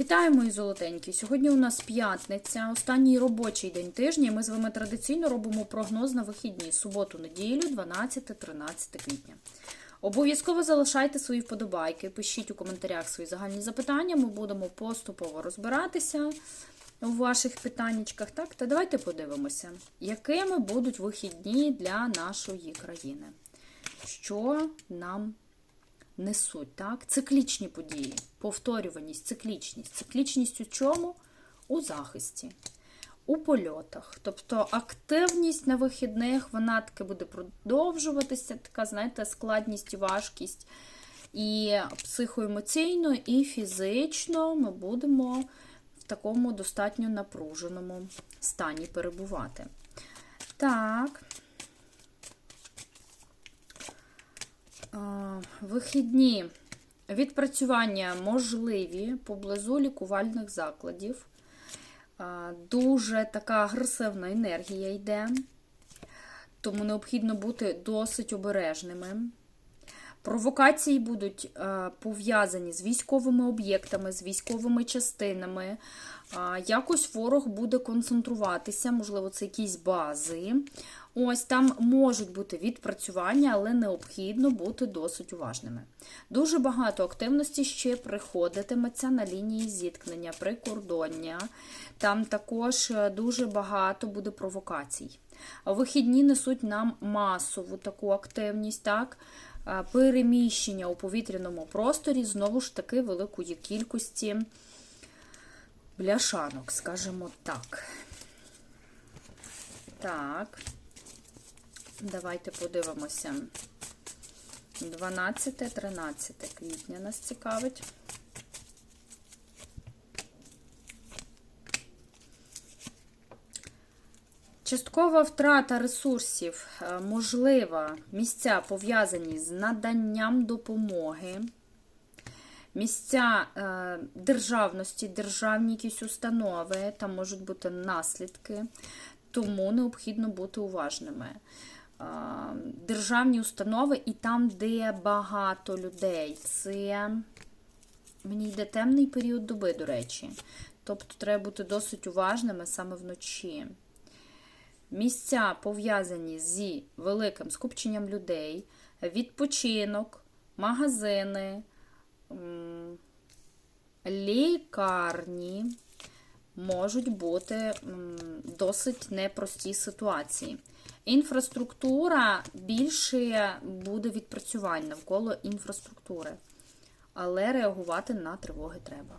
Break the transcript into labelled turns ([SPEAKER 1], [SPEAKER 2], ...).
[SPEAKER 1] Вітаю, мої золотенькі! Сьогодні у нас п'ятниця, останній робочий день тижня. Ми з вами традиційно робимо прогноз на вихідні суботу-неділю, 12-13 квітня. Обов'язково залишайте свої вподобайки, пишіть у коментарях свої загальні запитання. Ми будемо поступово розбиратися у ваших питаннячках. Так, та давайте подивимося, якими будуть вихідні для нашої країни. Що нам несуть, так? Циклічні події, повторюваність, циклічність. Циклічність у чому? У захисті, у польотах. Тобто активність на вихідних, вона таки буде продовжуватися, така, знаєте, складність і важкість. І психоемоційно, і фізично ми будемо в такому достатньо напруженому стані перебувати. Так. Вихідні відпрацювання можливі поблизу лікувальних закладів. Дуже така агресивна енергія йде, тому необхідно бути досить обережними. Провокації будуть пов'язані з військовими об'єктами, з військовими частинами. Якось ворог буде концентруватися, можливо, це якісь бази. Ось там можуть бути відпрацювання, але необхідно бути досить уважними. Дуже багато активності ще приходитиметься на лінії зіткнення, прикордоння. Там також е, дуже багато буде провокацій. Вихідні несуть нам масову таку активність, так? Е, переміщення у повітряному просторі, знову ж таки, великої кількості бляшанок, скажімо так. Так. Давайте подивимося. 12-13 квітня нас цікавить. Часткова втрата ресурсів е, можлива місця пов'язані з наданням допомоги, місця е, державності, державні якісь установи, там можуть бути наслідки тому необхідно бути уважними. Державні установи і там, де багато людей. Це мені йде темний період доби, до речі. Тобто треба бути досить уважними саме вночі. Місця пов'язані зі великим скупченням людей, відпочинок, магазини, лікарні можуть бути досить непрості ситуації. Інфраструктура більше буде відпрацювань навколо інфраструктури, але реагувати на тривоги треба.